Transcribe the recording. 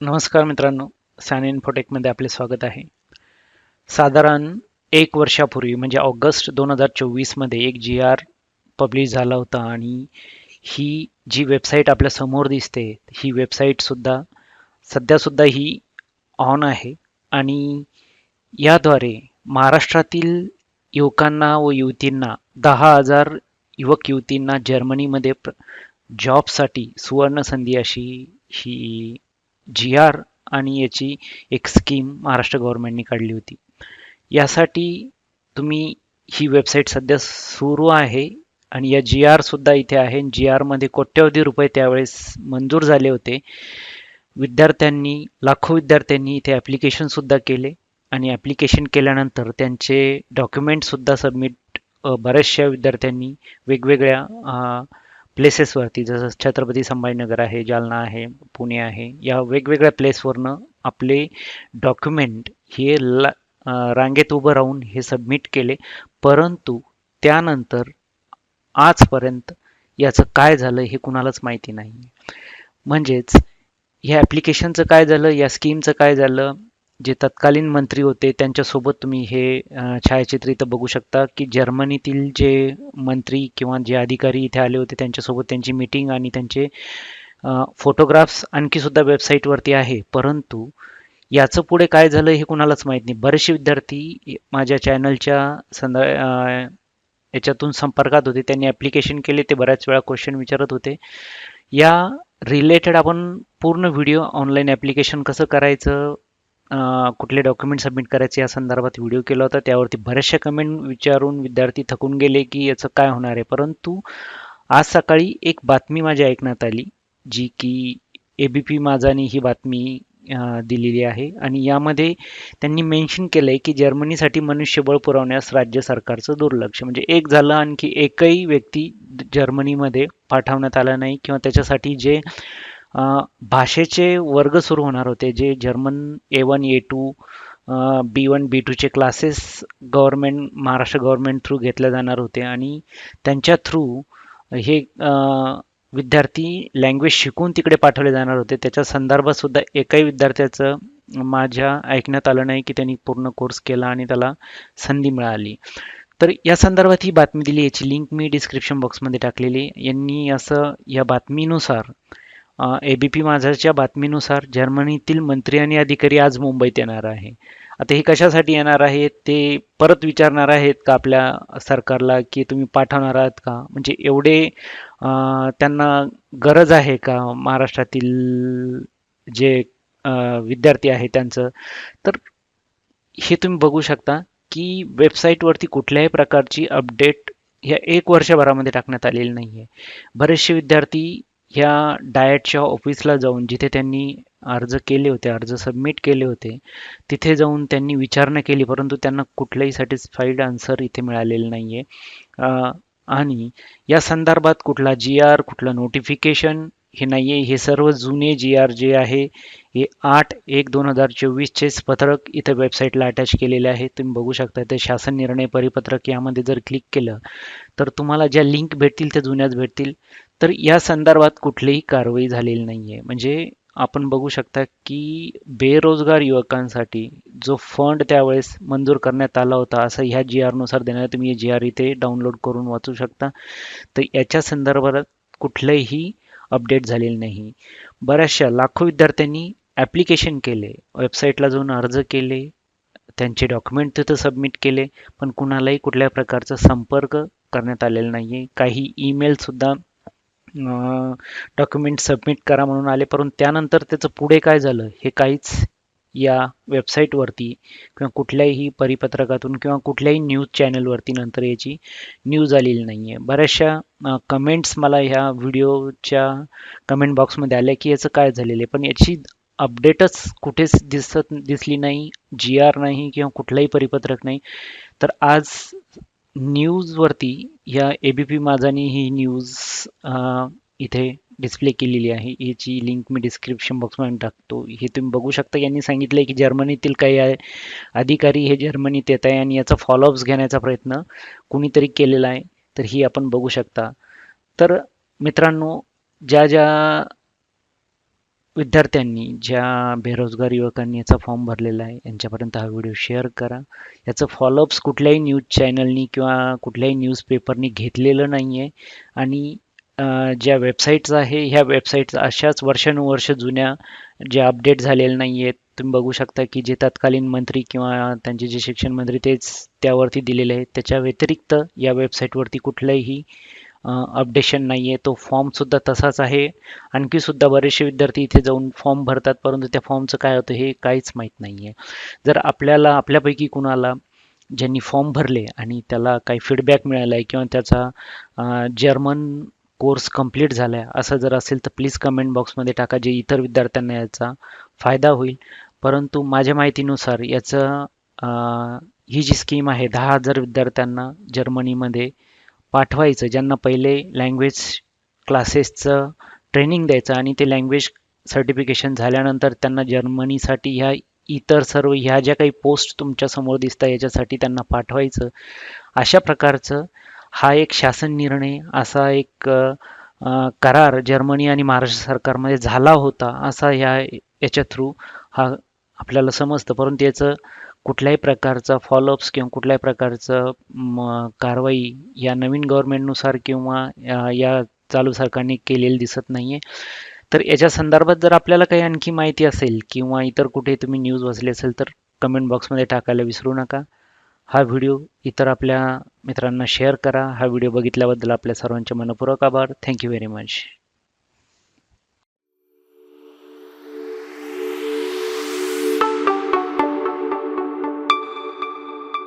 नमस्कार मित्रांनो सॅन इन्फोटेकमध्ये आपले स्वागत आहे. साधारण एक वर्षापूर्वी म्हणजे ऑगस्ट दोन हजार चोवीसमध्ये एक जी आर पब्लिश झाला होता आणि ही जी वेबसाईट आपल्यासमोर दिसते ही वेबसाईटसुद्धा सध्यासुद्धा ही ऑन आहे. आणि याद्वारे महाराष्ट्रातील युवकांना व युवतींना दहा हजार युवक युवतींना जर्मनीमध्ये प्र जॉबसाठी सुवर्णसंधी अशी ही जी आर आणि याची एक स्कीम महाराष्ट्र गव्हर्नमेंटने काढली होती. यासाठी तुम्ही ही वेबसाईट सध्या सुरू आहे आणि या जी आरसुद्धा इथे आहे. जी आरमध्ये कोट्यवधी रुपये त्यावेळेस मंजूर झाले होते. विद्यार्थ्यांनी लाखो विद्यार्थ्यांनी इथे ॲप्लिकेशनसुद्धा केले. आणि ॲप्लिकेशन केल्यानंतर त्यांचे डॉक्युमेंटसुद्धा सबमिट बऱ्याचशा विद्यार्थ्यांनी वेगवेगळ्या प्लेसेसवरती जसं छत्रपती संभाजीनगर आहे जालना आहे पुणे आहे या वेगवेगळ्या प्लेसवरनं आपले डॉक्युमेंट हे ला रांगेत उभं राहून हे सबमिट केले. परंतु त्यानंतर आजपर्यंत याचं काय झालं हे कुणालाच माहिती नाही. म्हणजेच ह्या ॲप्लिकेशनचं काय झालं या स्कीमचं काय झालं जे तत्कालीन मंत्री होते त्यांच्यासोबत तुम्ही हे छायाचित्र इथं बघू शकता की जर्मनीतील जे मंत्री किंवा जे अधिकारी इथे आले होते त्यांच्यासोबत त्यांची मीटिंग आणि त्यांचे फोटोग्राफ्स आणखी सुद्धा वेबसाईटवरती आहे. परंतु याचं पुढे काय झालं हे कुणालाच माहीत नाही. बरेचसे विद्यार्थी माझ्या चॅनलच्या संदा याच्यातून संपर्कात होते. त्यांनी ॲप्लिकेशन केले ते बऱ्याच वेळा क्वेश्चन विचारत होते. या रिलेटेड आपण पूर्ण व्हिडिओ ऑनलाईन ॲप्लिकेशन कसं करायचं कुठले डॉक्युमेंट सबमिट करायचे या संदर्भात व्हिडिओ केला होता. त्यावरती बऱ्याचशा कमेंट विचारून विद्यार्थी थकून गेले की याचं काय होणार आहे. परंतु आज सकाळी एक बातमी माझ्या ऐकण्यात आली जी की ए बी पी माझानी ही बातमी दिलेली आहे. आणि यामध्ये त्यांनी मेन्शन केलं आहे की जर्मनीसाठी मनुष्यबळ पुरवण्यास राज्य सरकारचं दुर्लक्ष. म्हणजे एक झालं आणखी एकही व्यक्ती जर्मनीमध्ये पाठवण्यात आला नाही किंवा त्याच्यासाठी जे भाषेचे वर्ग सुरू होणार होते जे German A one A two B one B टूचे classes government Maharashtra government through घेतले जाणार होते आणि त्यांच्या थ्रू हे विद्यार्थी लँग्वेज शिकून तिकडे पाठवले जाणार होते. त्याच्या संदर्भातसुद्धा एकाही विद्यार्थ्याचं माझ्या ऐकण्यात आलं नाही की त्यांनी पूर्ण कोर्स केला आणि त्याला संधी मिळाली. तर या संदर्भात ही बातमी दिली याची लिंक मी डिस्क्रिप्शन बॉक्समध्ये टाकलेली यांनी असं या बातमीनुसार ए बी पी माझाच्या बातमीनुसार जर्मनीतील मंत्री आणि अधिकारी आज मुंबईत येणार आहे. आता हे कशासाठी येणार आहेत ते परत विचारणार आहेत का आपल्या सरकारला की तुम्ही पाठवणार आहात का? म्हणजे एवढे त्यांना गरज आहे का महाराष्ट्रातील जे विद्यार्थी आहे त्यांचं? तर हे तुम्ही बघू शकता की वेबसाईटवरती कुठल्याही प्रकारची अपडेट ह्या एक वर्षभरामध्ये टाकण्यात आलेली नाही आहे बरेचसे विद्यार्थी ह्या डायटच्या ऑफिसला जाऊन जिथे त्यांनी अर्ज केले होते अर्ज सबमिट केले होते तिथे जाऊन त्यांनी विचारणा केली परंतु त्यांना कुठलाही सॅटिस्फाईड आन्सर इथे मिळालेलं नाही आहे आणि या संदर्भात कुठला जी आर कुठलं नोटिफिकेशन हे नाही आहे हे सर्व जुने जी आर जे आहे हे आठ एक दोन हजार चोवीसचेच पत्रक इथं वेबसाईटला अटॅच केलेले आहे. तुम्ही बघू शकता ते शासन निर्णय परिपत्रक यामध्ये जर क्लिक केलं तर तुम्हाला ज्या लिंक भेटतील त्या जुन्याच भेटतील. तर या संदर्भात कुठलीही कारवाई झालेली नाही आहे म्हणजे आपण बघू शकता की बेरोजगार युवकांसाठी जो फंड त्यावेळेस मंजूर करण्यात आला होता असं ह्या जी आरनुसार देणार तुम्ही जी आर इथे डाउनलोड करून वाचू शकता. तर याच्या संदर्भात कुठलंही अपडेट झालेलं नाही. बऱ्याचशा लाखो विद्यार्थ्यांनी ॲप्लिकेशन केले वेबसाईटला जाऊन अर्ज केले त्यांचे डॉक्युमेंट तिथं सबमिट केले पण कुणालाही कुठल्या प्रकारचा संपर्क करण्यात आलेला नाही आहे काही ईमेलसुद्धा डॉक्युमेंट सबमिट करा म्हणून आले. परंतु त्यानंतर त्याचं पुढे काय झालं हे काहीच या वेबसाईटवरती किंवा कुठल्याही परिपत्रकातून किंवा कुठल्याही न्यूज चॅनलवरती नंतर याची न्यूज आलेली नाही आहे बऱ्याचशा कमेंट्स मला ह्या व्हिडिओच्या कमेंट बॉक्समध्ये आल्या की याचं काय झालेलं आहे. पण याची अपडेटच कुठेच दिसत दिसली नाही जी आर नाही किंवा कुठलंही परिपत्रक नाही. तर आज न्यूजवरती या ए बी पी माझानी ही न्यूज इथे डिस्प्ले केलेली आहे. याची लिंक मी डिस्क्रिप्शन बॉक्समध्ये टाकतो. हे तुम्ही बघू शकता. यांनी सांगितलं आहे की जर्मनीतील काही अधिकारी हे जर्मनीत येत आहे आणि याचा फॉलोअप्स घेण्याचा प्रयत्न कुणीतरी केलेला आहे. तर ही आपण बघू शकता. तर मित्रांनो ज्या ज्या विद्यार्थ्यांनी ज्या बेरोजगार युवकांनी याचा फॉर्म भरलेला आहे यांच्यापर्यंत हा व्हिडिओ शेअर करा. याचं फॉलोअप्स कुठल्याही न्यूज चॅनलनी किंवा कुठल्याही न्यूजपेपरनी घेतलेलं नाही आहे आणि ज्या वेबसाईट्स आहे ह्या वेबसाईट्स अशाच वर्षानुवर्ष जुन्या ज्या अपडेट झालेल्या नाही आहेत तुम्ही बघू शकता की जे तत्कालीन मंत्री किंवा त्यांचे जे शिक्षण मंत्री तेच त्यावरती दिलेले आहेत. त्याच्या व्यतिरिक्त या वेबसाईटवरती कुठलंही अपडेशन नाही आहे तो फॉर्मसुद्धा तसाच आहे. आणखी सुद्धा बरेचसे विद्यार्थी इथे जाऊन फॉर्म भरतात परंतु त्या फॉर्मचं काय होतं हे काहीच माहीत नाही आहे जर आपल्याला आपल्यापैकी कुणाला ज्यांनी फॉर्म भरले आणि त्याला काही फीडबॅक मिळाला आहे किंवा त्याचा जर्मन कोर्स कंप्लीट झाला आहे असं जर असेल तर प्लीज कमेंट बॉक्समध्ये टाका जे इतर विद्यार्थ्यांना याचा फायदा होईल. परंतु माझ्या माहितीनुसार याचं ही जी स्कीम आहे दहा हजार विद्यार्थ्यांना जर्मनीमध्ये पाठवायचं. ज्यांना पहिले लँग्वेज क्लासेसचं ट्रेनिंग द्यायचं आणि ते लँग्वेज सर्टिफिकेशन झाल्यानंतर त्यांना जर्मनीसाठी ह्या इतर सर्व ह्या ज्या काही पोस्ट तुमच्यासमोर दिसतात याच्यासाठी त्यांना पाठवायचं. अशा प्रकारचं हा एक शासन निर्णय असा एक करार जर्मनी आणि महाराष्ट्र सरकारमध्ये झाला होता असा ह्या याच्या थ्रू हा आपल्याला समजतं. परंतु याचं कुठल्याही प्रकारचा फॉलोअप्स किंवा कुठल्याही प्रकारचं म, कारवाई या नवीन गव्हर्नमेंटनुसार किंवा या चालू सरकारने केलेली दिसत नाही आहे तर याच्या संदर्भात जर आपल्याला काही आणखी माहिती असेल किंवा इतर कुठे तुम्ही न्यूज वाचली असेल तर कमेंट बॉक्समध्ये टाकायला विसरू नका. हा व्हिडिओ इतर आपल्या मित्रांना शेअर करा. हा व्हिडिओ बघितल्याबद्दल आपल्या सर्वांचे मनपूर्वक आभार. Thank you very much